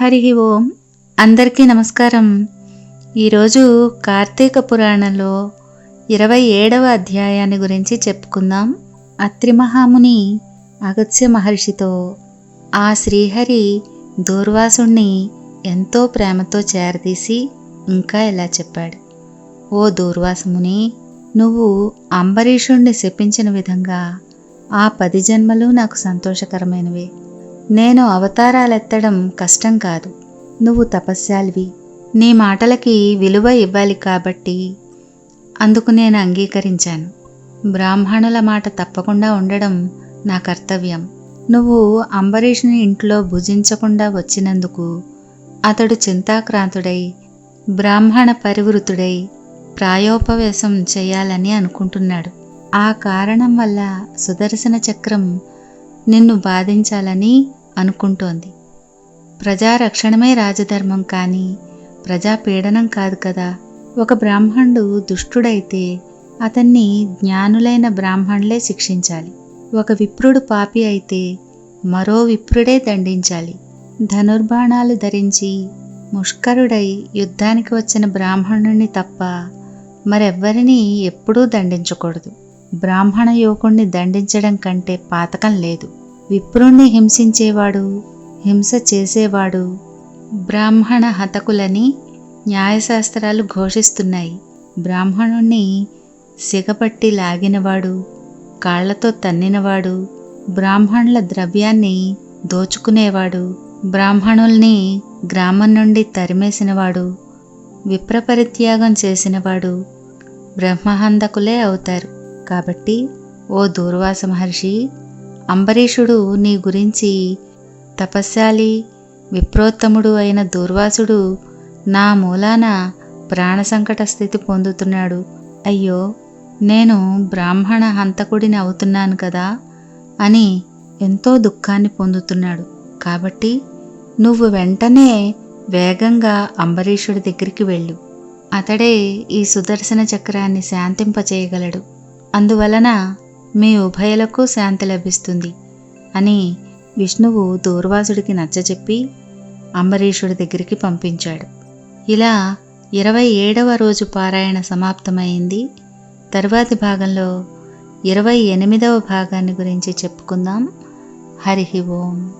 హరి ఓం. అందరికీ నమస్కారం. ఈరోజు కార్తీక పురాణంలో ఇరవై ఏడవ అధ్యాయాన్ని గురించి చెప్పుకుందాం. అత్రి మహాముని మహర్షితో ఆ శ్రీహరి దూర్వాసుణ్ణి ఎంతో ప్రేమతో చేరదీసి ఇంకా ఇలా చెప్పాడు. ఓ దూర్వాసముని నువ్వు అంబరీషుణ్ణి శపించిన విధంగా ఆ పది జన్మలు నాకు సంతోషకరమైనవి. నేను అవతారాలెత్తడం కష్టం కాదు. నువ్వు తపస్యాలివి నీ మాటలకి విలువ ఇవ్వాలి కాబట్టి అందుకు నేను అంగీకరించాను. బ్రాహ్మణుల మాట తప్పకుండా ఉండడం నా కర్తవ్యం. నువ్వు అంబరీష్ని ఇంట్లో భుజించకుండా వచ్చినందుకు అతడు చింతాక్రాంతుడై బ్రాహ్మణ పరివృతుడై ప్రాయోపవేశం చేయాలని అనుకుంటున్నాడు. ఆ కారణం వల్ల సుదర్శన చక్రం నిన్ను బాధించాలని అనుకుంటోంది. ప్రజారక్షణమే రాజధర్మం కానీ ప్రజాపీడనం కాదు కదా. ఒక బ్రాహ్మణుడు దుష్టుడైతే అతన్ని జ్ఞానులైన బ్రాహ్మణులే శిక్షించాలి. ఒక విప్రుడు పాపి అయితే మరో విప్రుడే దండించాలి. ధనుర్బాణాలు ధరించి ముష్కరుడై యుద్ధానికి వచ్చిన బ్రాహ్మణుణ్ణి తప్ప మరెవ్వరినీ ఎప్పుడూ దండించకూడదు. బ్రాహ్మణ యువకుణ్ణి దండించడం కంటే పాతకం లేదు. విప్రుణ్ణి హింసించేవాడు హింస చేసేవాడు బ్రాహ్మణ హతకులని న్యాయశాస్త్రాలు ఘోషిస్తున్నాయి. బ్రాహ్మణుణ్ణి సిగపట్టి లాగినవాడు కాళ్ళతో తన్నినవాడు బ్రాహ్మణుల ద్రవ్యాన్ని దోచుకునేవాడు బ్రాహ్మణుల్ని గ్రామం నుండి తరిమేసినవాడు విప్రపరిత్యాగం చేసినవాడు బ్రహ్మహందకులే అవుతారు. కాబట్టి ఓ దూర్వాస మహర్షి అంబరీషుడు నీ గురించి తపస్శాలి. విప్రోత్తముడు అయిన దూర్వాసుడు నా మూలాన ప్రాణ సంకట స్థితి పొందుతున్నాడు. అయ్యో నేను బ్రాహ్మణ హంతకుడిని అవుతున్నాను కదా అని ఎంతో దుఃఖాన్ని పొందుతున్నాడు. కాబట్టి నువ్వు వెంటనే వేగంగా అంబరీషుడి దగ్గరికి వెళ్ళు. అతడే ఈ సుదర్శన చక్రాన్ని శాంతింపచేయగలడు. అందువలన మీ ఉభయలకు శాంతి లభిస్తుంది అని విష్ణువు దూర్వాసుడికి నచ్చజెప్పి అంబరీషుడి దగ్గరికి పంపించాడు. ఇలా ఇరవై ఏడవ రోజు పారాయణ సమాప్తమైంది. తరువాతి భాగంలో ఇరవై ఎనిమిదవ భాగాన్ని గురించి చెప్పుకుందాం. హరి ఓం.